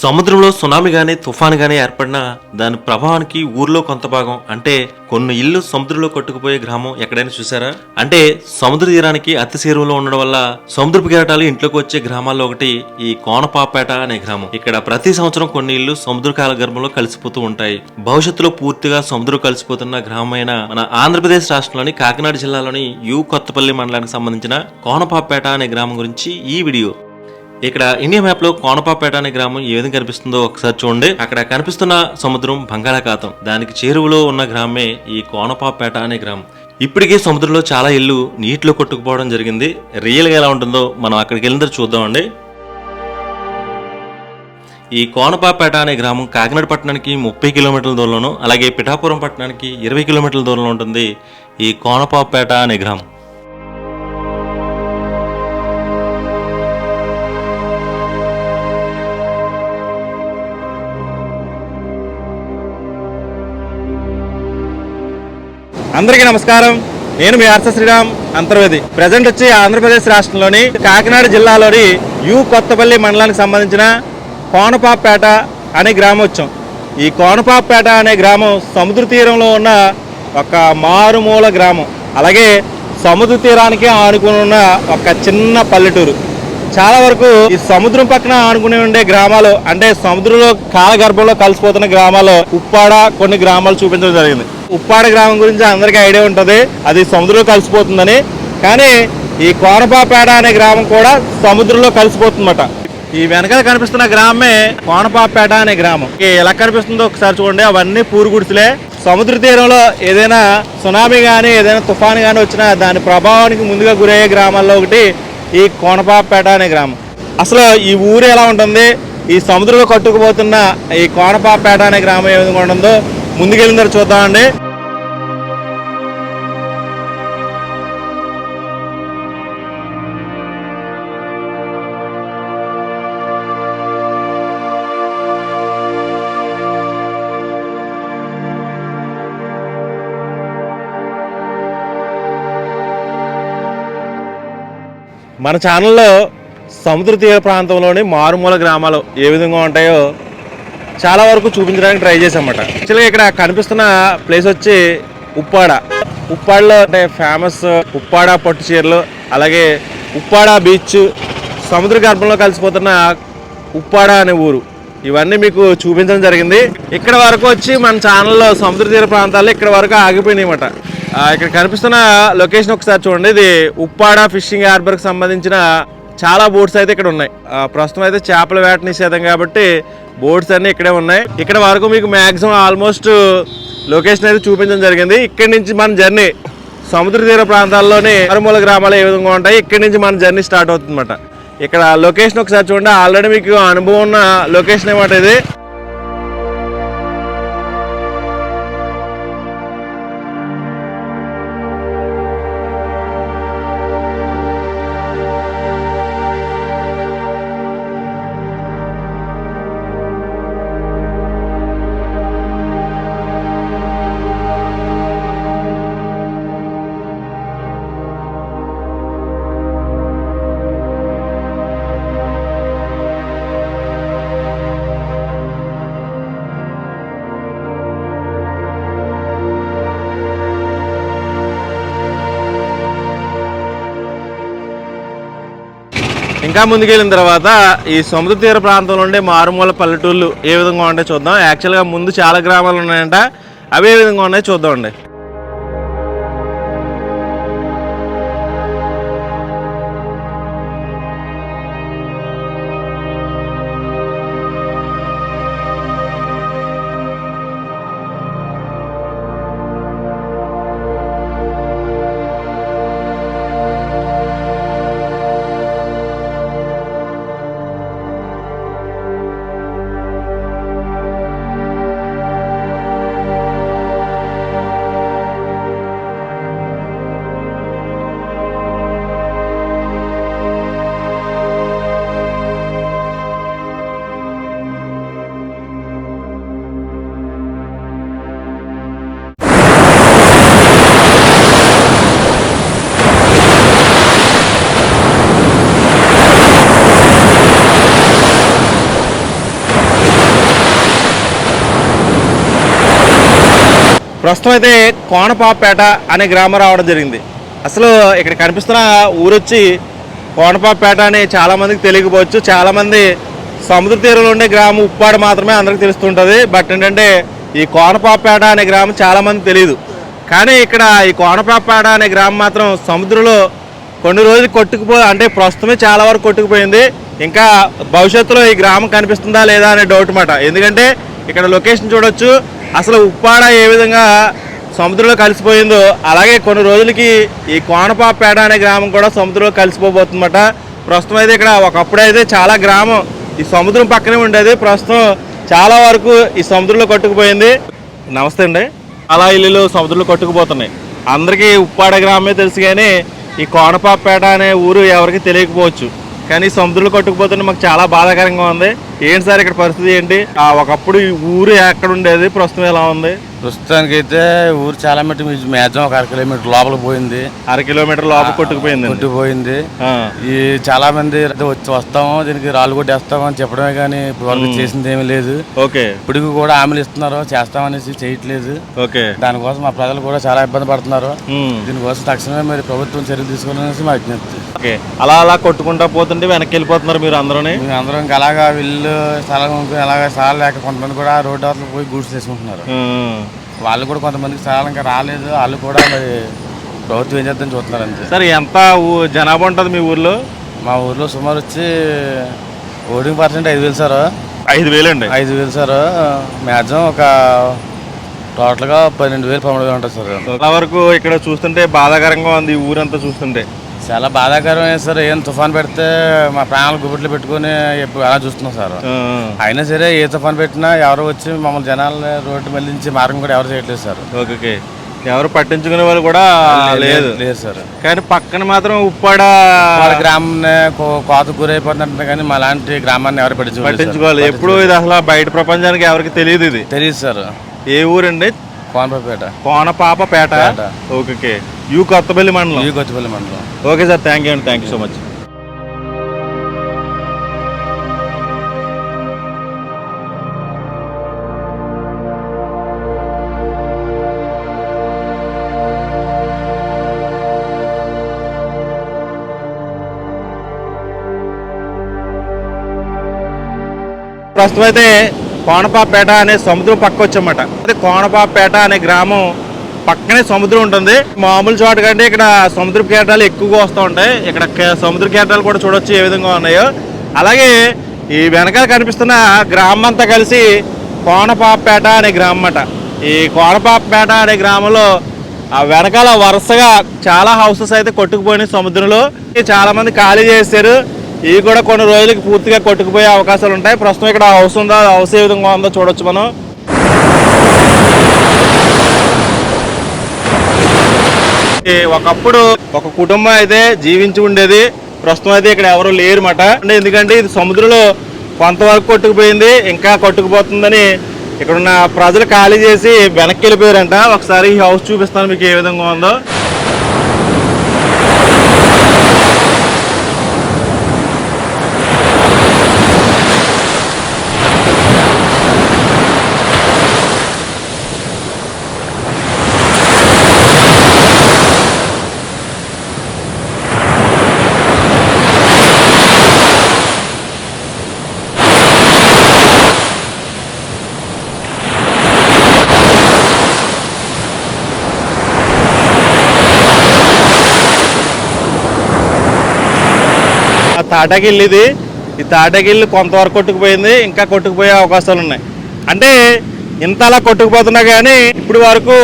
సముద్రంలో సునామీ గానీ తుఫాను గానీ ఏర్పడినా దాని ప్రభావానికి ఊర్లో కొంత భాగం. అంటే కొన్ని ఇల్లు సముద్రంలో కొట్టుకుపోయే గ్రామం ఎక్కడైనా చూసారా అంటే సముద్ర తీరానికి అతి చేరువలో ఉండడం వల్ల సముద్రపు కేరటాలు ఇంట్లోకి వచ్చే గ్రామాల్లో ఒకటి ఈ కోనపాపేట అనే గ్రామం. ఇక్కడ ప్రతి సంవత్సరం కొన్ని ఇల్లు సముద్ర కాల గర్భంలో కలిసిపోతూ ఉంటాయి. భవిష్యత్తులో పూర్తిగా సముద్రం కలిసిపోతున్న గ్రామమైన మన ఆంధ్రప్రదేశ్ రాష్ట్రంలోని కాకినాడ జిల్లాలోని యు కొత్తపల్లి మండలానికి సంబంధించిన కోనపాపేట అనే గ్రామం గురించి ఈ వీడియో. ఇక్కడ ఇండియా మ్యాప్లో కోనపాపేట అనే గ్రామం ఏ విధంగా కనిపిస్తుందో ఒకసారి చూడండి. అక్కడ కనిపిస్తున్న సముద్రం బంగాళాఖాతం. దానికి చేరువలో ఉన్న గ్రామే ఈ కోనపాపేట అనే గ్రామం. ఇప్పటికే సముద్రంలో చాలా ఇల్లు నీటిలో కొట్టుకుపోవడం జరిగింది. రియల్గా ఎలా ఉంటుందో మనం అక్కడికి వెళ్ళిన చూద్దామండి. ఈ కోనపాపేట అనే గ్రామం కాకినాడ పట్టణానికి ముప్పై కిలోమీటర్ల దూరంలోను అలాగే పిఠాపురం పట్టణానికి ఇరవై కిలోమీటర్ల దూరంలో ఉంటుంది ఈ కోనపాపేట అనే గ్రామం. అందరికీ నమస్కారం. నేను మీ అర్స శ్రీరామ్ అంతర్వేది. ప్రజెంట్ వచ్చి ఆంధ్రప్రదేశ్ రాష్ట్రంలోని కాకినాడ జిల్లాలోని యు కొత్తపల్లి మండలానికి సంబంధించిన కోనపాపేట అనే గ్రామం వచ్చాం ఈ కోనపాపేట అనే గ్రామం సముద్ర తీరంలో ఉన్న ఒక మారుమూల గ్రామం. అలాగే సముద్ర తీరానికి ఆనుకుని ఉన్న ఒక చిన్న పల్లెటూరు. చాలా వరకు ఈ సముద్రం పక్కన ఆనుకుని ఉండే గ్రామాలు అంటే సముద్రంలో కాలగర్భంలో కలిసిపోతున్న గ్రామాలు ఉప్పాడ కొన్ని గ్రామాలు చూపించడం జరిగింది. ఉప్పాడ గ్రామం గురించి అందరికీ ఐడియా ఉంటుంది అది సముద్రంలో కలిసిపోతుందని. కానీ ఈ కోనపాపేడ అనే గ్రామం కూడా సముద్రంలో కలిసిపోతుందన్నమాట. ఈ వెనకాల కనిపిస్తున్న గ్రామమే కోనపాపేట అనే గ్రామం. ఎలా కనిపిస్తుందో ఒకసారి చూడండి అవన్నీ పూరుగుడిసలే. సముద్ర తీరంలో ఏదైనా సునామీ కానీ ఏదైనా తుఫాను కానీ వచ్చినా దాని ప్రభావానికి ముందుగా గురయ్యే గ్రామాల్లో ఒకటి ఈ కోనపాపేట అనే గ్రామం. అసలు ఈ ఊరు ఎలా ఉంటుంది? ఈ సముద్రంలో కట్టుకుపోతున్న ఈ కోనపాపేట అనే గ్రామం ఏ విధంగా ఉంటుందో ముందుకెళ్ళిన చూద్దామండి. మన ఛానల్లో సముద్ర తీర ప్రాంతంలోని మారుమూల గ్రామాలు ఏ విధంగా ఉంటాయో చాలా వరకు చూపించడానికి ట్రై చేసామన్నమాట యాక్చువల్గా ఇక్కడ కనిపిస్తున్న ప్లేస్ వచ్చి ఉప్పాడ. ఉప్పాడలో అంటే ఫేమస్ ఉప్పాడ పట్టు చీరలు అలాగే ఉప్పాడ బీచ్ సముద్ర గర్భంలో కలిసిపోతున్న ఉప్పాడ అనే ఊరు. ఇవన్నీ మీకు చూపించడం జరిగింది. ఇక్కడ వరకు వచ్చి మన ఛానల్లో సముద్ర తీర ప్రాంతాల్లో ఇక్కడ వరకు ఆగిపోయినాయి అన్నమాట ఇక్కడ కనిపిస్తున్న లొకేషన్ ఒకసారి చూడండి. ఇది ఉప్పాడ ఫిషింగ్ హార్బర్కి సంబంధించిన చాలా బోట్స్ అయితే ఇక్కడ ఉన్నాయి. ఆ, ప్రస్తుతం అయితే చేపల వేట నిషేధం కాబట్టి బోట్స్ అన్ని ఇక్కడే ఉన్నాయి. ఇక్కడ వరకు మీకు మాక్సిమం ఆల్మోస్ట్ లొకేషన్ అయితే చూపించడం జరిగింది. ఇక్కడి నుంచి మన జర్నీ సముద్ర తీర ప్రాంతాల్లోని మారుమూల గ్రామాలు ఏ విధంగా ఉంటాయి ఇక్కడి నుంచి మన జర్నీ స్టార్ట్ అవుతుందన్నమాట. ఇక్కడ లొకేషన్ ఒకసారి చూడండి. ఆల్రెడీ మీకు అనుభవం ఉన్న లొకేషన్ ఏమంటే ఇది. ఇంకా ముందుకెళ్ళిన తర్వాత ఈ సముద్ర తీర ప్రాంతంలో ఉండే మారుమూల పల్లెటూళ్ళు ఏ విధంగా ఉంటాయో చూద్దాం. యాక్చువల్గా ముందు చాలా గ్రామాలు ఉన్నాయంట. అవి ఏ విధంగా ఉన్నాయో చూద్దామండి. ప్రస్తుతం అయితే కోనపాపేట అనే గ్రామం రావడం జరిగింది. అసలు ఇక్కడ కనిపిస్తున్న ఊరొచ్చి కోనపాపేట అని చాలామందికి తెలియకపోవచ్చు. చాలామంది సముద్ర తీరంలో ఉండే గ్రామం ఉప్పాడు మాత్రమే అందరికి తెలుస్తుంటుంది. బట్ ఏంటంటే ఈ కోనపాపేట అనే గ్రామం చాలామంది తెలియదు. కానీ ఇక్కడ ఈ కోనపాపేట అనే గ్రామం మాత్రం సముద్రంలో కొన్ని రోజులు కొట్టుకుపో అంటే ప్రస్తుతమే చాలా వరకు కొట్టుకుపోయింది. ఇంకా భవిష్యత్తులో ఈ గ్రామం కనిపిస్తుందా లేదా అనే డౌట్ మాట. ఎందుకంటే ఇక్కడ లొకేషన్ చూడొచ్చు. అసలు ఉప్పాడ ఏ విధంగా సముద్రంలో కలిసిపోయిందో అలాగే కొన్ని రోజులకి ఈ కోనపాపేట అనే గ్రామం కూడా సముద్రంలో కలిసిపోబోతుందన్నమాట. ప్రస్తుతం అయితే ఇక్కడ ఒకప్పుడైతే చాలా గ్రామం ఈ సముద్రం పక్కనే ఉండేది. ప్రస్తుతం చాలా వరకు ఈ సముద్రంలో కొట్టుకుపోయింది. నమస్తే అండి. అలా ఇల్లులు సముద్రంలో కొట్టుకుపోతున్నాయి. అందరికీ ఉప్పాడ గ్రామమే తెలుసు కానీ ఈ కోనపాపేట అనే ఊరు ఎవరికి తెలియకపోవచ్చు. కానీ సముద్రంలో కొట్టుకుపోతుంటే మాకు చాలా బాధాకరంగా ఉంది. ఏంటి సార్ ఇక్కడ పరిస్థితి ఏంటి? ఆ ఒకప్పుడు ఈ ఊరు ఎక్కడ ఉండేది? ప్రస్తుతం ఎలా ఉంది? ప్రస్తుతానికి అయితే ఊరు చాలా మట్టి మ్యాక్సిమం ఒక అర కిలోమీటర్ లోపల పోయింది. అర కిలోమీటర్ లోపల కొట్టుకుపోయింది. కొట్టిపోయింది ఈ చాలా మంది వచ్చి వస్తాము దీనికి రాళ్ళు కొట్టేస్తాము అని చెప్పడమే కానీ ఇప్పుడు వరకు చేసింది ఏమీ లేదు. ఓకే. ఇప్పటికి కూడా హామీలు ఇస్తున్నారు చేస్తామనేసి చేయట్లేదు. ఓకే. దానికోసం మా ప్రజలు కూడా చాలా ఇబ్బంది పడుతున్నారు. దీనికోసం తక్షణమే మరి ప్రభుత్వం చర్యలు తీసుకోవాలనేసి మా విజ్ఞప్తి. ఓకే. అలా అలా కొట్టుకుంటా పోతుంటే వెనక్కి వెళ్ళిపోతున్నారు మీరు అందరం ఇంకా అలాగా వీళ్ళు స్థలం అలాగా స్థలాలు లేక కొంతమంది కూడా రోడ్డు అవతల పోయి గూడ్స్ చేసుకుంటున్నారు ఉమ్. వాళ్ళు కూడా కొంతమందికి ఇంకా రాలేదు. వాళ్ళు కూడా మరి ప్రభుత్వం ఏం చేద్దాం చూస్తున్నారు అంతే. సార్ ఎంత ఊ- జనాభా ఉంటుంది మీ ఊర్లో? మా ఊర్లో సుమారు వచ్చి ఓటింగ్ పర్సెంట్ ఐదు వేలు సార్. ఐదు వేలండి? ఐదు వేలు సార్. మ్యాక్సిమం ఒక టోటల్గా పన్నెండు వేలు పదమూడు వేలు ఉంటుంది సార్. చాలా వరకు ఇక్కడ చూస్తుంటే బాధాకరంగా ఉంది ఈ ఊరంతా చూస్తుంటే. చాలా బాధాకరమైన సార్. ఏం తుఫాన్ పెడితే మా ప్రాణాలు గుబిట్లు పెట్టుకొని ఎప్పుడు అలా చూస్తున్నాం సార్. అయినా సరే ఏ తుఫాన్ పెట్టినా ఎవరు వచ్చి మమ్మల్ని జనాలు రోడ్డు మళ్ళించి మార్గం కూడా ఎవరు చేయట్లేదు సార్. ఓకే ఎవరు పట్టించుకునే వాళ్ళు కూడా లేదు లేదు సార్. కానీ పక్కన మాత్రం ఉప్పాడ వాళ్ళ గ్రామం కోత గురైపోతుందంటే కానీ మా లాంటి గ్రామాన్ని ఎవరు సార్. పట్టించుకోవాలి. ఎప్పుడు ఇది అసలు బయట ప్రపంచానికి ఎవరికి తెలియదు ఇది. తెలియదు సార్. ఏ ఊరండి? Konapeta. Konapapa Peta. Peta. Okay okay. U Kothapalli మండలం. ఈ కొత్తపల్లి మండలం. ఓకే సార్ థ్యాంక్ యూ అండి థ్యాంక్ యూ సో మచ్ ప్రస్తుతం అయితే కోనపాపేట అనే సముద్రం పక్క వచ్చామట అదే కోనపాపేట అనే గ్రామం పక్కనే సముద్రం ఉంటుంది. మామూలు చోట కంటే ఇక్కడ సముద్ర కేటాలు ఎక్కువగా వస్తూ ఉంటాయి. ఇక్కడ సముద్ర కేటాలు కూడా చూడొచ్చు ఏ విధంగా ఉన్నాయో. అలాగే ఈ వెనకాల కనిపిస్తున్న గ్రామం అంతా కలిసి కోనపాపేట అనే గ్రామం అన్నమాట ఈ కోనపాపేట అనే గ్రామంలో ఆ వెనకాల వరుసగా చాలా హౌసెస్ అయితే కొట్టుకుపోయినాయి సముద్రంలో. చాలా మంది ఖాళీ చేశారు. ఇవి కూడా కొన్ని రోజులకి పూర్తిగా కొట్టుకుపోయే అవకాశాలు ఉంటాయి. ప్రస్తుతం ఇక్కడ హౌస్ ఉందా? హౌస్ ఏ విధంగా ఉందో చూడొచ్చు మనం. ఒకప్పుడు ఒక కుటుంబం అయితే జీవించి ఉండేది. ప్రస్తుతం అయితే ఇక్కడ ఎవరు లేరు మాట అంటే ఎందుకంటే ఇది సముద్రంలో కొంతవరకు కొట్టుకుపోయింది ఇంకా కొట్టుకుపోతుందని ఇక్కడ ఉన్న ప్రజలు ఖాళీ చేసి వెనక్కి వెళ్ళిపోయారంట. ఒకసారి ఈ హౌస్ చూపిస్తాను మీకు ఏ విధంగా ఉందో. తాటగిల్లు ఇది ఈ తాటగిల్లు కొంతవరకు కొట్టుకుపోయింది ఇంకా కొట్టుకుపోయే అవకాశాలు ఉన్నాయి. అంటే ఇంత అలా కొట్టుకుపోతున్నా కానీ ఇప్పుడు వరకు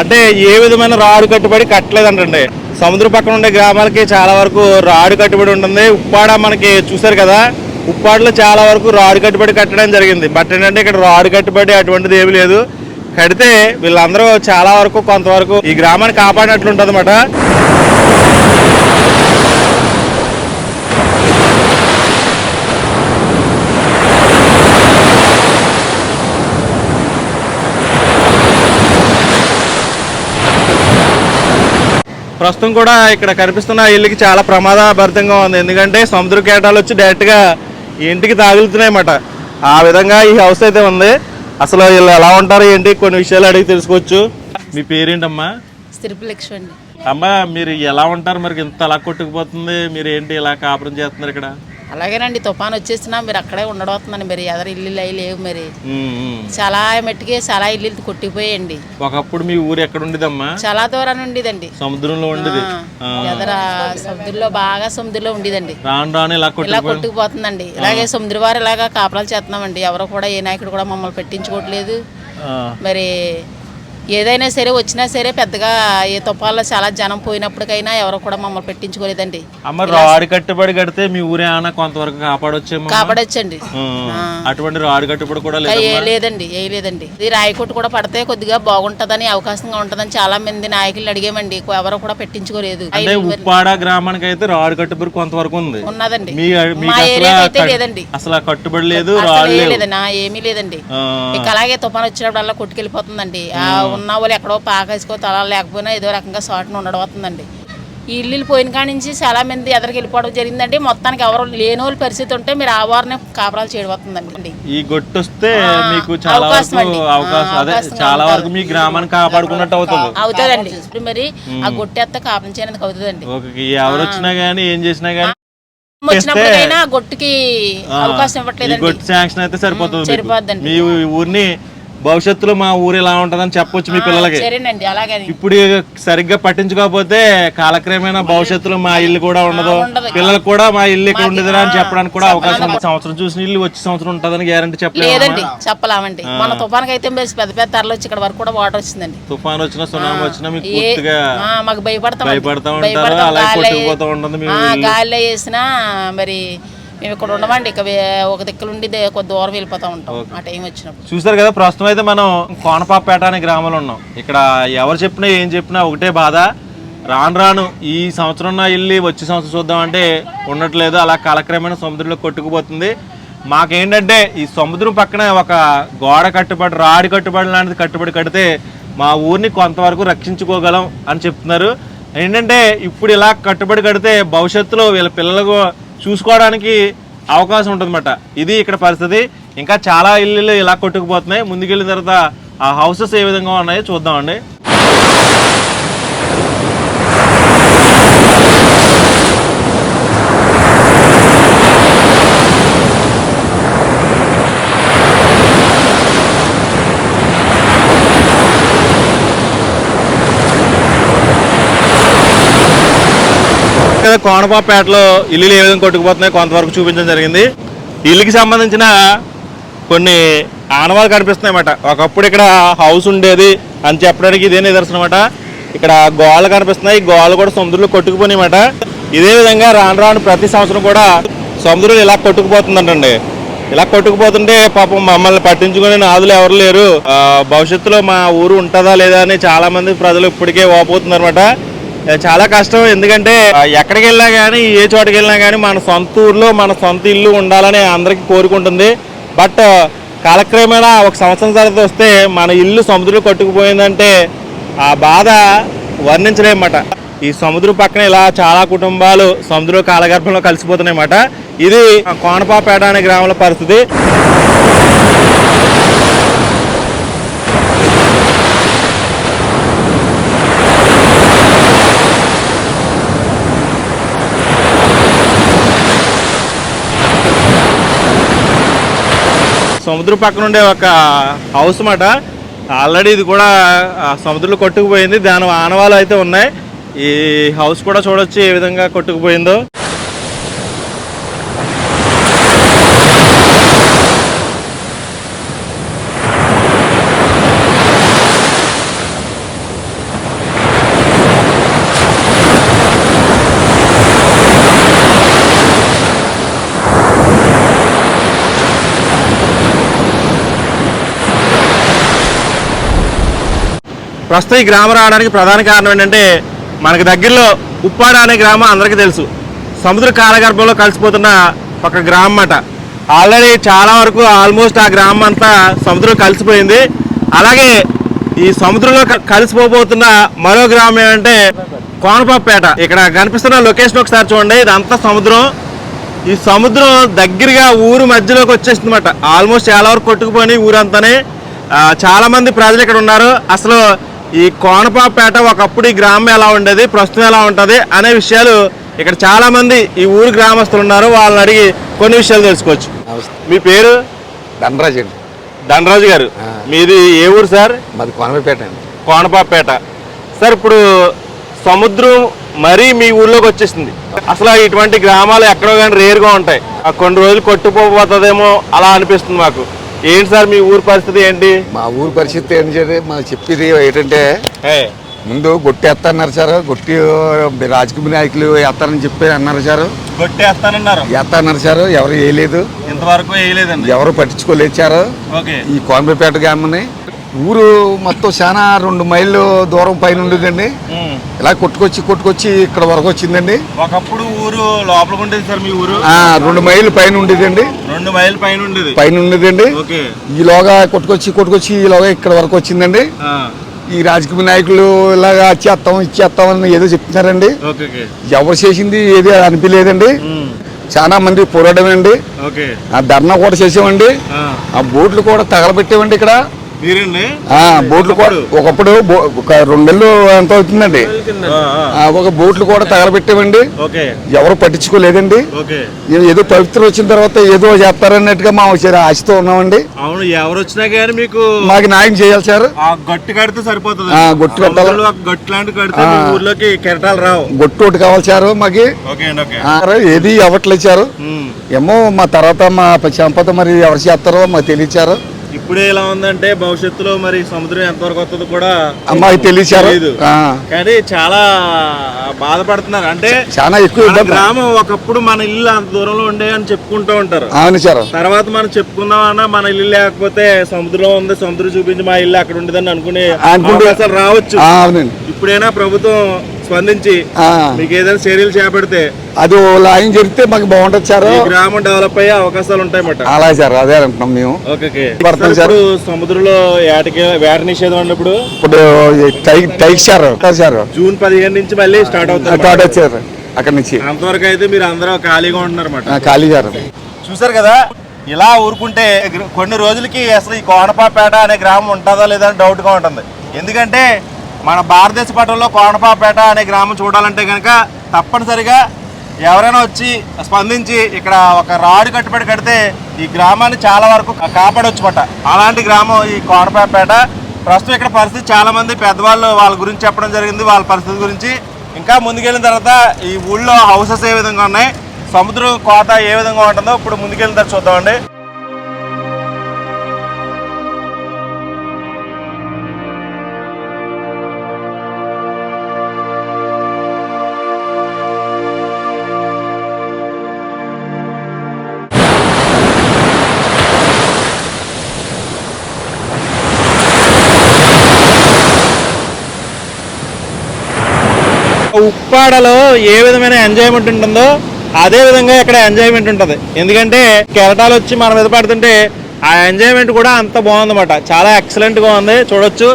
అంటే ఏ విధమైన రాడు కట్టుబడి కట్టలేదంటండి. సముద్ర పక్కన ఉండే గ్రామాలకి చాలా వరకు రాడు కట్టుబడి ఉంటుంది. ఉప్పాడ మనకి చూసారు కదా ఉప్పాడలో చాలా వరకు రాడు కట్టుబడి కట్టడం జరిగింది. బట్ ఏంటంటే ఇక్కడ రాడు కట్టుబడి అటువంటిది ఏమీ లేదు. కడితే వీళ్ళందరూ చాలా వరకు కొంతవరకు ఈ గ్రామాన్ని కాపాడినట్లు ఉంటుంది ప్రస్తుతం కూడా ఇక్కడ కనిపిస్తున్న ఇల్లుకి చాలా ప్రమాదభరితంగా ఉంది. ఎందుకంటే సముద్ర కేటాలు వచ్చి డైరెక్ట్గా ఇంటికి తాగులుతున్నాయన్నమాట. ఆ విధంగా ఈ హౌస్ అయితే ఉంది. అసలు వీళ్ళు ఎలా ఉంటారు ఏంటి కొన్ని విషయాలు అడిగి తెలుసుకోవచ్చు. మీ పేరేంటమ్మా? స్థిరపులక్ష్మి అమ్మా మీరు ఎలా ఉంటారు? మరి ఇంత అలా కొట్టుకుపోతుంది. మీరు ఏంటి ఇలా కాపురం చేస్తున్నారు ఇక్కడ? అలాగేనండి తుఫాన్ వచ్చేసినా మీరు అక్కడే ఉండడవుతుందండి మరి. ఎదరు ఇల్లు అవి లేవు మరి. చాలా మట్టికి చాలా ఇల్లు కొట్టిపోయాయండి. ఒకప్పుడు మీ ఊరు ఎక్కడ ఉండేదమ్మా? చాలా దూరాన్ని ఉండేదండి. సముద్రంలో ఉండేది. ఎదర సముద్రంలో బాగా సముద్రంలో ఉండేదండి. రాను రాను ఇలా కొట్టుకుపోతుందండి. ఇలాగే సముద్ర వారు ఇలాగా కాపరాలు చేస్తున్నామండి. ఎవరు కూడా ఏ నాయకుడు కూడా మమ్మల్ని పెట్టించుకోవట్లేదు. మరి ఏదైనా సరే వచ్చినా సరే పెద్దగా ఏ తుఫాన్లో చాలా జనం పోయినప్పటికైనా ఎవరు కూడా మమ్మల్ని పెట్టించుకోలేదండి. అమ్మ రాడు కట్టుబడి కడితే మీ ఊరే కొంతవరకు కాపాడొచ్చేమో కాపాడొచ్చండి. అటువంటి రాడు కట్టుబడి కూడా లేదండి ఏ లేదండి. ఇది రాయకొట్టు కూడా పడితే కొద్దిగా బాగుంటదని అవకాశంగా ఉంటదని చాలా మంది నాయకులు అడిగామండి. ఎవరు కూడా పెట్టించుకోలేదు. అంటే ఉప్పాడ గ్రామానికి అయితే రాడు కట్టుబడి కొంతవరకు ఉంది. ఉన్నదండి. మీ మీకు మా అసలు ఏరియాకి అయితే కట్- లేదండి. అసలు కట్టుబడి లేదు లేదండి. ఏమీ లేదండి. ఇక అలాగే తుఫాన్ వచ్చినప్పుడల్లా కొట్టుకెళ్ళిపోతుందండి. ఉన్న వాళ్ళు ఎక్కడో పాకేసుకో తల లేకపోయినా ఏదో రకంగా షార్ట్ని ఉండడం అవుతుందండి ఈ ఇల్లు పోయిన కాడి నుంచి చాలా మంది ఎదరికి వెళ్ళిపోవడం జరిగిందండి. మొత్తానికి ఎవరు లేని వాళ్ళ పరిస్థితి ఉంటే మీరు ఆ వారిని కాపురాలు చేయబోతుందండి. ఈ గొట్టు వస్తే ఆ, మీకు చాలా అవకాశం వరకు. అవకాశం. చాలా మీ గ్రామాన్ని కాపాడుకున్నట్టు అవుతుంది. అవుతుందండి. ఇప్పుడు మరి ఆ గొట్టెత్త కాపం చేయడానికి అవుతుందండి. ఎవరు వచ్చినా గానీ ఏం చేసినా గానీ గొట్టుకి అవకాశం ఈ ఇవ్వట్లేదండి. గొట్టు శాంక్షన్ అయితే సరిపోతుంది. సరిపోద్దండి. మీ ఊరిని భవిష్యత్తులో మా ఊరు ఇలా ఉంటదని చెప్పొచ్చు మీ పిల్లలకి. సరేనండి అలాగే ఇప్పుడు సరిగ్గా పట్టించుకోకపోతే కాలక్రమేణా భవిష్యత్తులో మా ఇల్లు కూడా ఉండదు. ఉండదు. పిల్లలకు కూడా మా ఇల్లు ఇక్కడ ఉండదురా అని చెప్పడానికి కూడా అవకాశం ఉంది. సంవత్సరం చూసిన ఇల్లు వచ్చే సంవత్సరం ఉంటదని గ్యారంటీ చెప్పలేదు లేదండి చెప్పలేమండి. మన తుఫాన్కి అయితే పెద్ద పెద్ద తరలు వచ్చి ఇక్కడ వరకు కూడా వాటర్ వచ్చిందండి. తుఫాన్ వచ్చినా సునామీ వచ్చినా మీకు పూర్తిగా ఆ, మాకు భయపడతాం భయపడతా ఉంటారు? అలాగే కొట్టుకుపోతూ ఉంటుంది మీ గాలిలో వేసినా మరి మేము ఇక్కడ ఉండమండి. ఇక ఒక దిక్కులు ఉండి దే- కొద్ది దూరం వెళ్ళిపోతా ఉంటాం. ఆ టైం వచ్చినప్పుడు. చూసారు కదా ప్రస్తుతం అయితే మనం కోనపాపేట అనే గ్రామంలో ఉన్నాం. ఇక్కడ ఎవరు చెప్పినా ఏం చెప్పినా ఒకటే బాధ. రాను రాను ఈ సంవత్సరం నా వెళ్ళి వచ్చే సంవత్సరం చూద్దామంటే ఉండట్లేదు. అలా కాలక్రమేణా సముద్రంలో కొట్టుకుపోతుంది. మాకేంటంటే ఈ సముద్రం పక్కన ఒక గోడ కట్టుబడి రాడి కట్టుబడి లాంటిది కట్టుబడి కడితే మా ఊరిని కొంతవరకు రక్షించుకోగలం అని చెప్తున్నారు. ఏంటంటే ఇప్పుడు ఇలా కట్టుబడి కడితే భవిష్యత్తులో వీళ్ళ పిల్లలకు చూసుకోవడానికి అవకాశం ఉంటుందన్నమాట. ఇది ఇక్కడ పరిస్థితి. ఇంకా చాలా ఇల్లు ఇలా కొట్టుకుపోతున్నాయి. ముందుకెళ్ళిన తర్వాత ఆ హౌసెస్ ఏ విధంగా ఉన్నాయో చూద్దామండి. ఇక్కడ కోనపాపేటలో ఇల్లులు ఏ విధంగా కొట్టుకుపోతున్నాయి కొంతవరకు చూపించడం జరిగింది. ఇల్లుకి సంబంధించిన కొన్ని ఆనవాలు కనిపిస్తున్నాయి అన్నమాట. ఒకప్పుడు ఇక్కడ హౌస్ ఉండేది అని చెప్పడానికి ఇదే నిదర్శనం అన్నమాట. ఇక్కడ గోళ్ళు కనిపిస్తున్నాయి. గోళ్ళు కూడా సముద్రంలో కొట్టుకుపోయినాయన్నమాట ఇదే విధంగా రాను రాను ప్రతి సంవత్సరం కూడా సముద్రం ఇలా కొట్టుకుపోతుందంటండి. ఇలా కొట్టుకుపోతుంటే పాపం మమ్మల్ని పట్టించుకునే నాదులు ఎవరు లేరు. భవిష్యత్తులో మా ఊరు ఉంటుందా లేదా అని చాలా మంది ప్రజలు ఇప్పటికే వాపోతున్నారు అనమాట చాలా కష్టం. ఎందుకంటే ఎక్కడికి వెళ్ళినా కానీ ఏ చోటకి వెళ్ళినా కానీ మన సొంత ఊర్లో మన సొంత ఇల్లు ఉండాలని అందరికీ కోరుకుంటుంది బట్ కాలక్రమేణా ఒక సంవత్సరం తర్వాత వస్తే మన ఇల్లు సముద్రంలో కొట్టుకుపోయిందంటే ఆ బాధ వర్ణించలేమన్నమాట. ఈ సముద్రం పక్కన ఇలా చాలా కుటుంబాలు సముద్ర కాలగర్భంలో కలిసిపోతున్నాయి అన్నమాట ఇది కోనపాపేట అనే గ్రామంలో పరిస్థితి. సముద్రం పక్కన ఉండే ఒక హౌస్ మాట. ఆల్రెడీ ఇది కూడా సముద్రంలో కొట్టుకుపోయింది. దాని ఆనవాలు అయితే ఉన్నాయి. ఈ హౌస్ కూడా చూడొచ్చు ఏ విధంగా కొట్టుకుపోయిందో. ప్రస్తుతం ఈ గ్రామం రావడానికి ప్రధాన కారణం ఏంటంటే మనకు దగ్గరలో ఉప్పాడ అనే గ్రామం అందరికీ తెలుసు. సముద్ర కాలగర్భంలో కలిసిపోతున్న ఒక గ్రామం అట ఆల్రెడీ చాలా వరకు ఆల్మోస్ట్ ఆ గ్రామం అంతా సముద్రం కలిసిపోయింది. అలాగే ఈ సముద్రంలో క- కలిసిపోబోతున్న మరో గ్రామం ఏమంటే కోనపాపేట ఇక్కడ కనిపిస్తున్న లొకేషన్ ఒకసారి చూడండి. ఇదంతా సముద్రం. ఈ సముద్రం దగ్గరగా ఊరు మధ్యలోకి వచ్చేసిందన్నమాట. ఆల్మోస్ట్ చాలా వరకు కొట్టుకుపోయి ఊరంతానే. చాలామంది ప్రజలు ఇక్కడ ఉన్నారు. అసలు ఈ కోనపాపేట ఒకప్పుడు ఈ గ్రామం ఎలా ఉండేది ప్రస్తుతం ఎలా ఉంటది అనే విషయాలు ఇక్కడ చాలా మంది ఈ ఊరు గ్రామస్తులు ఉన్నారు. వాళ్ళని అడిగి కొన్ని విషయాలు తెలుసుకోవచ్చు. మీ పేరు? ధనరాజ్ అండి. ధనరాజు గారు. మీది ఏ ఊరు సార్? మాది కొనమపేట అండి. కోనపాపేట. సార్ ఇప్పుడు సముద్రం మరీ మీ ఊర్లోకి వచ్చేసింది. అసలు ఇటువంటి గ్రామాలు ఎక్కడో కానీ రేరుగా ఉంటాయి. కొన్ని రోజులు కొట్టుకుపోతుందేమో అలా అనిపిస్తుంది మాకు. ఏంటి సార్ మీ ఊరు పరిస్థితి ఏంటి? మా ఊరు పరిస్థితి ఏంటంటే మా చెప్పేది ఏంటంటే ముందు గొట్టి వేస్తారన్నారు సార్. గొట్టి రాజకీయ నాయకులు వేస్తారని చెప్పి అన్నారు సార్. కొట్టేస్తానన్నారు వేస్తారన్నారు సార్. ఎవరు వేయలేదు. ఇంతవరకు వేయలేదండి. ఎవరు పట్టించుకోలేదు సార్. ఈ కోనపేట గ్రామని ఊరు మొత్తం చాలా రెండు మైళ్ళు దూరం పైన ఉండేదండి. ఇలా కొట్టుకొచ్చి కొట్టుకొచ్చి ఇక్కడ వరకు వచ్చిందండి. ఒకప్పుడు ఊరు లోపలికి ఉండేది సార్ మీ ఊరు? రెండు మైళ్ళు పైన ఉండేదండి. రెండు మైల్ పైన ఉండేది? పైన ఉండేదండి. ఈలోగా కొట్టుకొచ్చి కొట్టుకొచ్చి ఈలోగా ఇక్కడ వరకు వచ్చిందండి. ఈ రాజకీయ నాయకులు ఇలాగా ఇచ్చేస్తాం ఇచ్చేస్తాం అని ఏదో చెప్తున్నారండి. ఎవరు చేసింది ఏది అనిపించలేదండి. చాలా మంది పోరాడమండి ఆ ధర్నా కూడా చేసామండి. ఆ, బోట్లు కూడా తగలబెట్టామండి ఇక్కడ. బోట్లు కూడా ఒకప్పుడు బో- ఒక రెండు నెలలు ఎంత అవుతుందండి. ఒక బోట్లు కూడా తగలబెట్టామండి ఓకే. ఎవరు పట్టించుకోలేదండి. ఏదో పవిత్రం వచ్చిన తర్వాత ఏదో చేస్తారన్నట్టుగా మా ఆశతో ఉన్నామండి. అవును ఎవరు వచ్చినా కానీ మీకు మాకు న్యాయం చేయాలి సార్. ఆ గట్టి కడితే సరిపోతుంది ఆ, గట్టు కట్టాలి. గట్టు లాంటి కడితే ఊర్లోకి కెరటాలు రావు. గొట్టు ఒకటి కావాలి సార్ మాకి. ఓకే అండి ఓకే. ఆ, ఏది అవ్వట్లేదు సార్. ఏమో మా తర్వాత మా సంపద మరి ఎవరు చేస్తారో మాకు తెలియచారు ఇప్పుడే ఇలా ఉందంటే భవిష్యత్తులో మరి సముద్రం ఎంతవరకు వస్తుందో కూడా తెలీదు. ఆ, కానీ చాలా బాధపడుతున్నారు. అంటే చాలా ఎక్కువ గ్రామం ఒకప్పుడు మన ఇల్లు అంత దూరంలో ఉండే అని చెప్పుకుంటూ ఉంటారు. తర్వాత మనం చెప్పుకుందామన్నా మన ఇల్లు లేకపోతే సముద్రం ఉంది సముద్రం చూపించి మా ఇల్లు అక్కడ ఉండేదని అనుకునే అనుకుంటే- అవకాశాలు రావచ్చు. ఇప్పుడైనా ప్రభుత్వం స్పందించి మీకు ఏదైనా చర్యలు చేపడితే అది లాయం జరిగితే మాకు బాగుంటుంది సార్. గ్రామం డెవలప్ అయ్యే అవకాశాలు ఉంటాయన్నమాట. అలా సార్ అదే అంటున్నాం మేము. Okay okay. పడతాం సార్. ఇప్పుడు సముద్రంలో ఏటకి వేట నిషేధం అన్నప్పుడు ఇప్పుడు టైక్ సార్ సార్. జూన్ పదిహేను నుంచి మళ్ళీ స్టార్ట్ అవుతుంది టాటా వచ్చారు అక్కడి నుంచి. అంతవరకు అయితే మీరు అందరూ ఖాళీగా ఉంటున్నారన్నమాట. ఆ, ఖాళీ సార్. చూసారు కదా ఇలా ఊరుకుంటే కొన్ని రోజులకి అసలు ఈ కోనపాపేట అనే గ్రామం ఉంటుందా లేదా అని డౌట్గా ఉంటుంది. ఎందుకంటే మన భారతదేశ పట్టణంలో కోనపాపేట అనే గ్రామం చూడాలంటే కనుక తప్పనిసరిగా ఎవరైనా వచ్చి స్పందించి ఇక్కడ ఒక రాడు కట్టుబడి కడితే ఈ గ్రామాన్ని చాలా వరకు కాపాడవచ్చు పట అలాంటి గ్రామం ఈ కోనపాపేట ప్రస్తుతం ఇక్కడ పరిస్థితి చాలామంది పెద్దవాళ్ళు వాళ్ళ గురించి చెప్పడం జరిగింది వాళ్ళ పరిస్థితి గురించి. ఇంకా ముందుకెళ్ళిన తర్వాత ఈ ఊళ్ళో హౌసెస్ ఏ విధంగా ఉన్నాయి సముద్రం కోత ఏ విధంగా ఉంటుందో ఇప్పుడు ముందుకెళ్ళిన తర్వాత చూద్దామండి. ఉప్పాడలో ఏ విధమైన ఎంజాయ్మెంట్ ఉంటుందో అదే విధంగా ఇక్కడ ఎంజాయ్మెంట్ ఉంటుంది. ఎందుకంటే కెరటాలు వచ్చి మన మీద పడుతుంటే ఆ ఎంజాయ్మెంట్ కూడా అంత బాగుందన్నమాట. చాలా ఎక్సలెంట్గా ఉంది. చూడొచ్చు.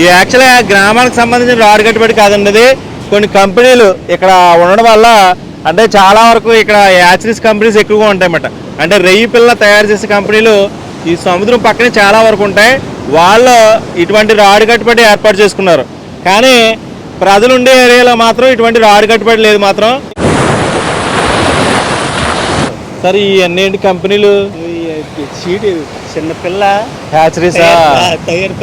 ఈ యాక్చువల్గా గ్రామానికి సంబంధించిన రాడ్ కట్టుబడి కాదండి అది కొన్ని కంపెనీలు ఇక్కడ ఉండడం వల్ల అంటే చాలా వరకు ఇక్కడ యాచరీస్ కంపెనీస్ ఎక్కువగా ఉంటాయన్నమాట. అంటే రెయ్యి పిల్ల తయారు చేసే కంపెనీలు ఈ సముద్రం పక్కనే చాలా వరకు ఉంటాయి. వాళ్ళు ఇటువంటి రాడ్ కట్టుబడి ఏర్పాటు చేసుకున్నారు. కానీ ప్రజలు ఉండే ఏరియాలో మాత్రం ఇటువంటి రాడ్ కట్టుబడి లేదు మాత్రం. సరే ఈ కంపెనీలు? సీడ్ చిన్న పిల్ల హ్యాచరీసా? తయారు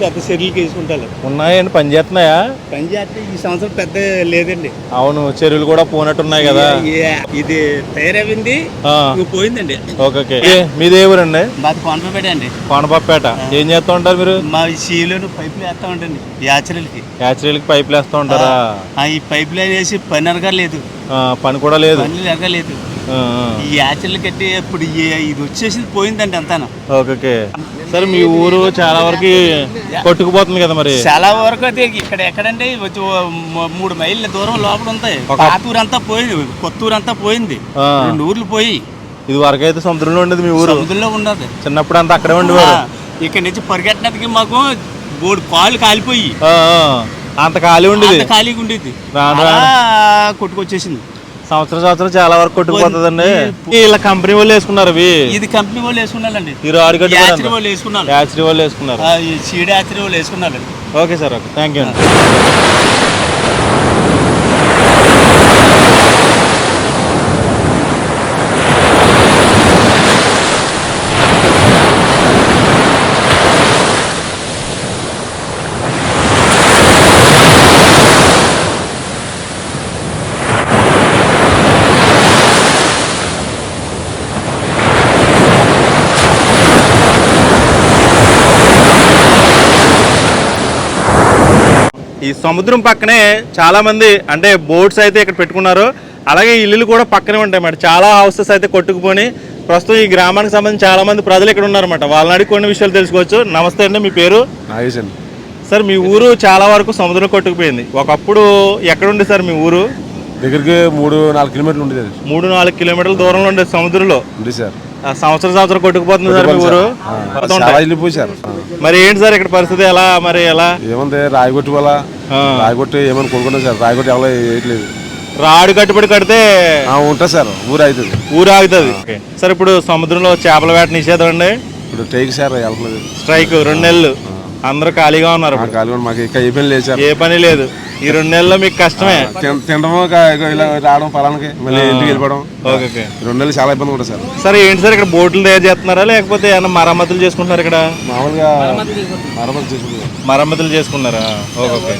పెద్ద చెరువులకి వేసుకుంటారు ఉన్నాయండి పని చేస్తున్నాయా? పని చేస్తే ఈ సంవత్సరం పెద్ద లేదండి. అవును చెరువులు కూడా పోనట్టున్నాయి కదా. ఇది తయారైంది పోయిందండి. ఓకే మీది ఏ ఊరండి? మాది కొనపేట అండి. కోనపాపేట ఏం చేస్తూ ఉంటారు మీరు? మా సీలోను పైపులు వేస్తా ఉండండి యాచరలకి. హ్యాచరీలకి పైపులు వేస్తూ ఉంటారా? ఆ, ఈ పైప్ లైన్ వేసి పని అనగా లేదు ఆ, పని కూడా లేదు. పని అనగా లేదు. ఈ యాచర్లు కట్టి ఇప్పుడు ఇది వచ్చేసి పోయిందండి అంతాను. ఓకే సరే మీ ఊరు చాలా వరకు కొట్టుకుపోతుంది కదా మరి? చాలా వరకు అయితే ఇక్కడ ఎక్కడంటే మూడు మైళ్ళ దూరం లోపల ఉంటాయి. ఒక- పాతూరు అంతా పోయింది కొత్తూరు అంతా పోయింది. రెండు ఊర్లు పోయి. ఇది వరకు అయితే సముద్రంలో ఉండేది మీ ఊరు. సముద్రంలో ఉన్నది చిన్నప్పుడు అంతా అక్కడే ఉండేవారు. ఇక్కడ నుంచి పరిగెట్టడానికి మాకు మూడు కాళ్ళు కాలిపోయి. అంత ఖాళీ ఉండేది? ఖాళీగా ఉండేది. కొట్టుకొచ్చేసింది. సంవత్సరం సంవత్సరం చాలా వరకు కొట్టుకుపోతుందండి. ఇలా కంపెనీ వాళ్ళు వేసుకున్నారు ఇవి ఇది కంపెనీ వాళ్ళు వేసుకున్నారండి. ఈ రాడ్ యాచరీ. వాళ్ళు వేసుకున్నారు. యాచరీ వాళ్ళు వేసుకున్నారు. యాచరీ వాళ్ళు వేసుకున్నారండి. Okay sir okay. Thank you ఈ సముద్రం పక్కనే చాలా మంది అంటే బోట్స్ అయితే ఇక్కడ పెట్టుకున్నారు. అలాగే ఇల్లులు కూడా పక్కనే ఉంటాయి అన్నమాట. చాలా హౌసెస్ అయితే కొట్టుకుపోయి ప్రస్తుతం ఈ గ్రామానికి సంబంధించి చాలా మంది ప్రజలు ఇక్కడ ఉన్నారన్నమాట. వాళ్ళని అడిగి కొన్ని విషయాలు తెలుసుకోవచ్చు. నమస్తే అండి మీ పేరు? నాగేశన్. సార్ మీ ఊరు చాలా వరకు సముద్రం కొట్టుకుపోయింది. ఒకప్పుడు ఎక్కడుంది సార్ మీ ఊరు? దగ్గరికి మూడు నాలుగు కిలోమీటర్లు ఉండేది. మూడు నాలుగు కిలోమీటర్ల దూరంలో ఉండేది సముద్రంలో. ఉంది సార్. సంవత్సరం సంవత్సరం కొట్టుకుపోతుంది సార్ మీ ఊరు. ఆ, మొత్తం చాలా ఉంటాయి. వెళ్ళిపోయి సార్ ఆ. మరి ఏంటి సార్ ఇక్కడ పరిస్థితి? ఎలా మరి ఎలా? ఏముంది రాయగొట్టు వల్ల. రాయగొట్టు ఏమని కొనుక్కున్నాం సార్? రాయగొట్టు ఎవరో వేయట్లేదు. రాడు కట్టుబడి కడితే ఉంటుంది సార్ ఊరు అవుతుంది ఊరు ఆగుతుంది. సార్ ఇప్పుడు సముద్రంలో చేపల వేట నిషేధం అండి? ఇప్పుడు టేక్ సార్ స్ట్రైక్ రెండు నెలలు. అందరూ ఖాళీగా ఉన్నారు. కాలు మాకు ఇంకా ఏ పని లేదు సార్. ఏ పని లేదు. ఈ రెండు నెలల్లో మీకు కష్టమే. తిన- తినడము కా- ఇలా రావడం పొలానికి మళ్ళీ ఇంటికి వెళ్ళిపోవడం. Okay okay. రెండు నెలలు చాలా ఇబ్బంది ఉంటుంది సార్. సరే ఏంటి సార్ ఇక్కడ బోట్లు తయారు చేస్తున్నారా? లేకపోతే ఏమన్నా మరమ్మతులు చేసుకుంటున్నారు ఇక్కడ? మామూలుగా మరమ్మతు చేసుకుంటాం మరమ్మతులు చేసుకున్నారా? Okay okay.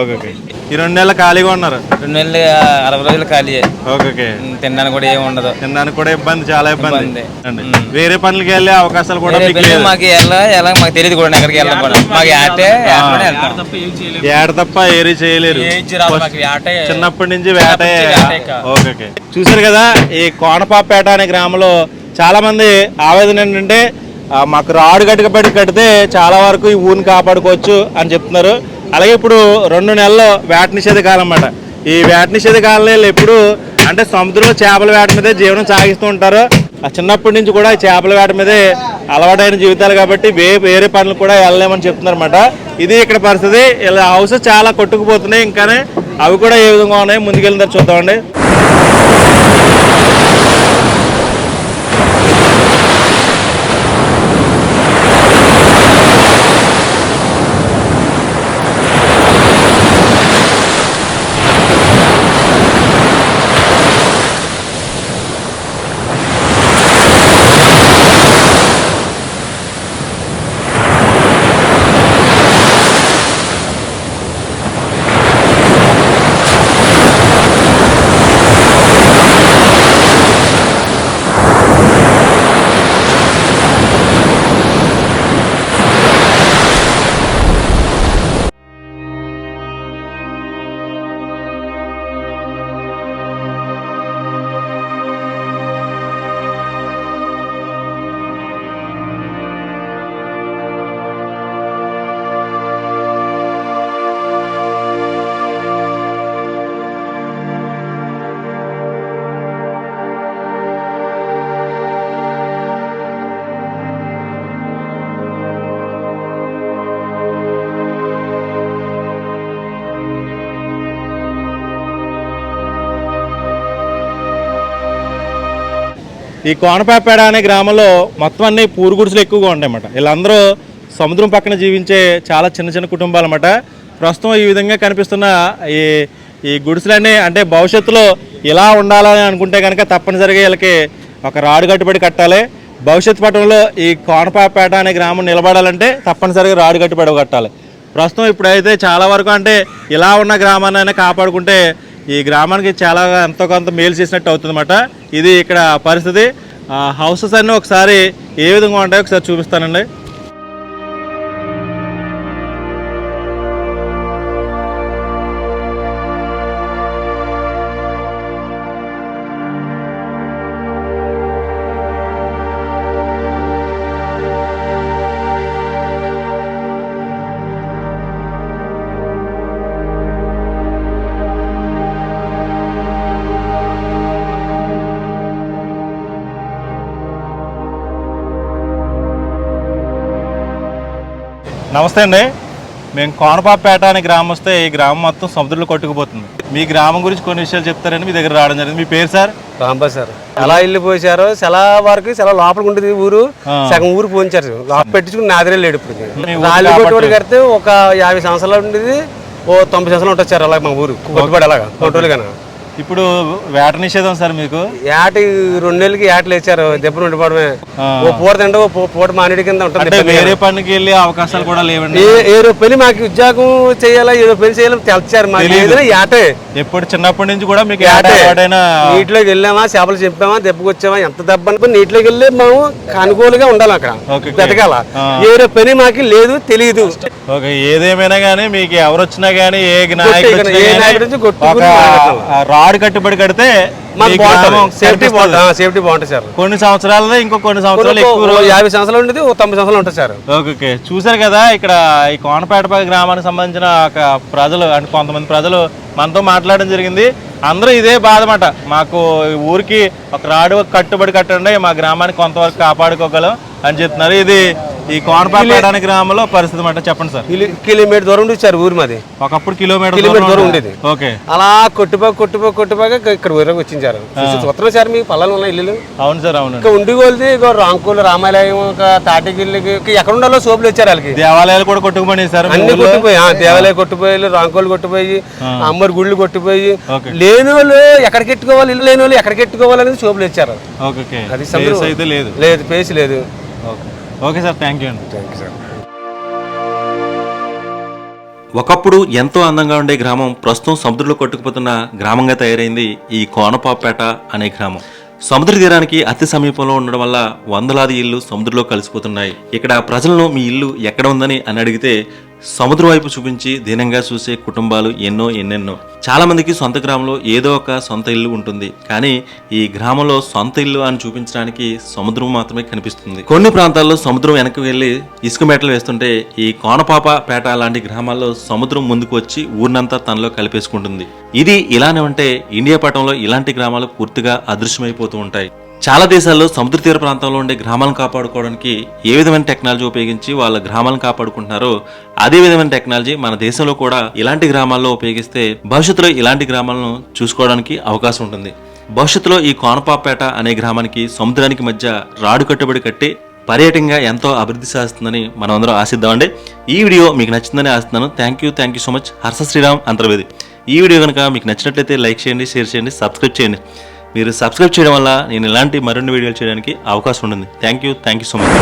Okay okay. ఈ రెండు నెలలు ఖాళీగా ఉన్నారు? రెండు నెలలు అరవై రోజులు ఖాళీ ఓకే ఓకే. తినడానికి కూడా ఏమి ఉండదు. తినడానికి కూడా ఇబ్బంది చాలా ఇబ్బంది. వేరే పనులకి వెళ్ళే అవకాశాలు కూడా మీకు పెళ్ళి లేదు. మాకు ఎలా ఎలా మాకు తెలియదు కూడా ఎక్కడికి వెళ్ళడం కూడా. మాకు ఆటే వెళ్తాం. ఏడ తప్ప ఏరీ చేయలేరు. చిన్నప్పటి నుంచి వేటే. ఓకే చూసారు కదా ఈ కోనపాపేట అనే గ్రామంలో చాలా మంది ఆవేదన ఏంటంటే మాకు రాడు గట్టుకబడి కడితే చాలా వరకు ఈ ఊరిని కాపాడుకోవచ్చు అని చెప్తున్నారు. అలాగే ఇప్పుడు రెండు నెలల్లో వేట నిషేధ కాలం అన్నమాట. ఈ వేట నిషేధ కాలంలో ఎప్పుడు అంటే సముద్రంలో చేపల వేట మీదే జీవనం సాగిస్తూ ఉంటారు. చిన్నప్పటి నుంచి కూడా చేపల వేట మీదే అలవాటైన జీవితాలు కాబట్టి వేరే పనులు కూడా వెళ్ళలేమని చెప్తున్నారు అనమాట ఇది ఇక్కడ పరిస్థితి. ఇలా హౌసెస్ చాలా కొట్టుకుపోతున్నాయి. ఇంకానే అవి కూడా ఏ విధంగా ఉన్నాయి? ముందుకెళ్ళిన చూద్దామండి. ఈ కోనపాపేడ అనే గ్రామంలో మొత్తం అన్ని పూరుగుడిసెలు ఎక్కువగా ఉంటాయన్నమాట వీళ్ళందరూ సముద్రం పక్కన జీవించే చాలా చిన్న చిన్న కుటుంబాలు అన్నమాట. ప్రస్తుతం ఈ విధంగా కనిపిస్తున్న ఈ ఈ గుడిసెలన్నీ అంటే భవిష్యత్తులో ఇలా ఉండాలని అనుకుంటే కనుక తప్పనిసరిగా వీళ్ళకి ఒక రాడు కట్టుబడి కట్టాలి. భవిష్యత్ పటంలో ఈ కోనపాపేట అనే గ్రామం నిలబడాలంటే తప్పనిసరిగా రాడు కట్టుబడి కట్టాలి. ప్రస్తుతం ఇప్పుడైతే చాలా వరకు అంటే ఇలా ఉన్న గ్రామాన్ని అయినా కాపాడుకుంటే ఈ గ్రామానికి చాలా ఎంతో కొంత మేలు చేసినట్టు అవుతుందన్నమాట. ఇది ఇక్కడ పరిస్థితి. ఆ హౌసెస్ అన్నీ ఒకసారి ఏ విధంగా ఉంటాయో ఒకసారి చూపిస్తానండి. నమస్తే అండి. మేము కోనపాపేట అనే గ్రామం వస్తే ఈ గ్రామం మొత్తం సముద్రంలో కొట్టుకుపోతుంది. మీ గ్రామం గురించి కొన్ని విషయాలు చెప్తారని మీ దగ్గర రావడం జరిగింది. మీ పేరు సార్? రాంబా సార్. ఎలా ఇల్లు పోసారు సెల వరకు సెల లోపలికి ఉంటుంది ఊరు. సగం ఊరు పోయించారు. లోపల పెట్టించుకుని నాదిరే లేడు ఇప్పుడు రాళ్ళు కడితే ఒక యాభై సంవత్సరాలు ఉండేది ఓ తొంభై సంవత్సరాలు ఉంటుంది అలా మా ఊరు. కొట్టుబడి అలాగా కొట్టుబడి కానీ ఇప్పుడు వేట నిషేధం సార్ మీకు? ఏట రెండు నెలలకి ఏటలు వేసారు దెబ్బలు ఉండిపోవడమే. ఓ పూట తింటే ఓ పూట మానేడి కింద ఉంటుంది వేరే పనికి వెళ్ళే అవకాశాలు కూడా లేవండి. ఏ ఏదో పని మాకు ఉద్యోగం చేయాలా ఏదో పని చేయాలని తెల్చారు మాకు. ఏదైనా ఏటే ఎప్పుడు చిన్నప్పటి నుంచి కూడా మీకు నీటిలోకి వెళ్ళామా చేపలు చెప్పామా దెబ్బకి వచ్చామా ఎంత దెబ్బ అనుకో నీటిలోకి వెళ్ళి మేము అనుకూలంగా ఉండాలి అక్కడ. ఆ. ఏదో పని మాకు లేదు తెలియదు ఓకే ఏదేమైనా కానీ మీకు ఎవరు వచ్చినా కానీ ఏ నాయకుడు కొట్టే- వచ్చినా ఏ గానీ నాయకుడు నుంచి కొట్టుకుని ఒక మాట్లాడాలి. ఆ రాడ్ కట్టుబడి కడితే సేఫ్టీ సేఫ్టీ బాగుంటుంది సార్. కొన్ని సంవత్సరాలదే ఇంకో కొన్ని సంవత్సరాలు ఎక్కువ యాభై సంవత్సరాలు ఉండేది తొంభై సంవత్సరాలు ఉంటుంది సార్. ఓకే చూసారు కదా ఇక్కడ ఈ కోనపేట గ్రామానికి సంబంధించిన ఒక ప్రజలు అంటే కొంతమంది ప్రజలు మనతో మాట్లాడడం జరిగింది. అందరూ ఇదే బాధ మాట మాకు ఊరికి ఒక రాడు కట్టుబడి కట్టండి మా గ్రామాన్ని కొంతవరకు కాపాడుకోగలం అని చెప్తున్నారు. ఇది ఈ కోనపేట అనే గ్రామంలో పరిస్థితి మాట చెప్పండి సార్. కిలో- కిలోమీటర్ దూరం ఉండేది సార్ ఊరు మాది. ఒకప్పుడు కిలోమీటర్ కిలోమీటర్ దూరం ఉండేది. ఓకే. అలా కొట్టుపో కొట్టుపో కొట్టుపోగా ఇక్కడ ఊరకు వచ్చించారు. చూస్తున్నారు సార్ మీ పల్లెలు ఉన్నాయి ఇల్లు అవును సార్ అవును. ఇంకా ఉండి కొలిది ఇక రాంకోలు రామాలయం ఒక తాటిగిల్లికి ఇక ఎక్కడ ఉండాలో సోపులు వచ్చారు వాళ్ళకి. దేవాలయాలు కూడా కొట్టుకుపోయి సార్ అన్ని కొట్టిపోయి దేవాలయం కొట్టిపోయి రాంకోలు కొట్టిపోయి అమ్మరి గుళ్ళు కొట్టిపోయి. లేని వాళ్ళు ఎక్కడికి ఎట్టుకోవాలి ఇల్లు లేని వాళ్ళు ఎక్కడికి ఎట్టుకోవాలి అనేది సోపులు ఇచ్చారు. అది లేదు. లేదు పేసి లేదు. Okay. Okay sir thank you అండి. థ్యాంక్ యూ సార్ ఒకప్పుడు ఎంతో అందంగా ఉండే గ్రామం ప్రస్తుతం సముద్రంలో కొట్టుకుపోతున్న గ్రామంగా తయారైంది ఈ కోనపాపేట అనే గ్రామం. సముద్ర తీరానికి అతి సమీపంలో ఉండడం వల్ల వందలాది ఇల్లు సముద్రంలో కలిసిపోతున్నాయి. ఇక్కడ ప్రజలను మీ ఇల్లు ఎక్కడ ఉందని అని అడిగితే సముద్రం వైపు చూపించి దీనంగా చూసే కుటుంబాలు ఎన్నో ఎన్నెన్నో. చాలా మందికి సొంత గ్రామంలో ఏదో ఒక సొంత ఇల్లు ఉంటుంది. కానీ ఈ గ్రామంలో సొంత ఇల్లు అని చూపించడానికి సముద్రం మాత్రమే కనిపిస్తుంది. కొన్ని ప్రాంతాల్లో సముద్రం వెనక్కి వెళ్ళి ఇసుక మేటలు వేస్తుంటే ఈ కోనపాప పేట లాంటి గ్రామాల్లో సముద్రం ముందుకు వచ్చి ఊరినంతా తనలో కలిపేసుకుంటుంది. ఇది ఇలానే ఉంటే ఇండియా పటంలో ఇలాంటి గ్రామాలు పూర్తిగా అదృశ్యమైపోతూ ఉంటాయి. చాలా దేశాల్లో సముద్ర తీర ప్రాంతంలో ఉండే గ్రామాలను కాపాడుకోవడానికి ఏ విధమైన టెక్నాలజీ ఉపయోగించి వాళ్ళ గ్రామాలను కాపాడుకుంటున్నారో అదే విధమైన టెక్నాలజీ మన దేశంలో కూడా ఇలాంటి గ్రామాల్లో ఉపయోగిస్తే భవిష్యత్తులో ఇలాంటి గ్రామాలను చూసుకోవడానికి అవకాశం ఉంటుంది. భవిష్యత్తులో ఈ కోనపాపేట అనే గ్రామానికి సముద్రానికి మధ్య రాడు కట్టుబడి కట్టి పర్యటనగా ఎంతో అభివృద్ధి సాధిస్తుందని మనం అందరం ఆశిద్దామండి. ఈ వీడియో మీకు నచ్చిందని ఆశిస్తున్నాను. Thank you thank you so much Harsha Sriram Antarvedi. ఈ వీడియో కనుక మీకు నచ్చినట్లయితే లైక్ చేయండి షేర్ చేయండి సబ్స్క్రైబ్ చేయండి. మీరు సబ్స్క్రైబ్ చేయడం వల్ల నేను ఇలాంటి మరిన్ని వీడియోలు చేయడానికి అవకాశం ఉంటుంది. Thank you thank you so much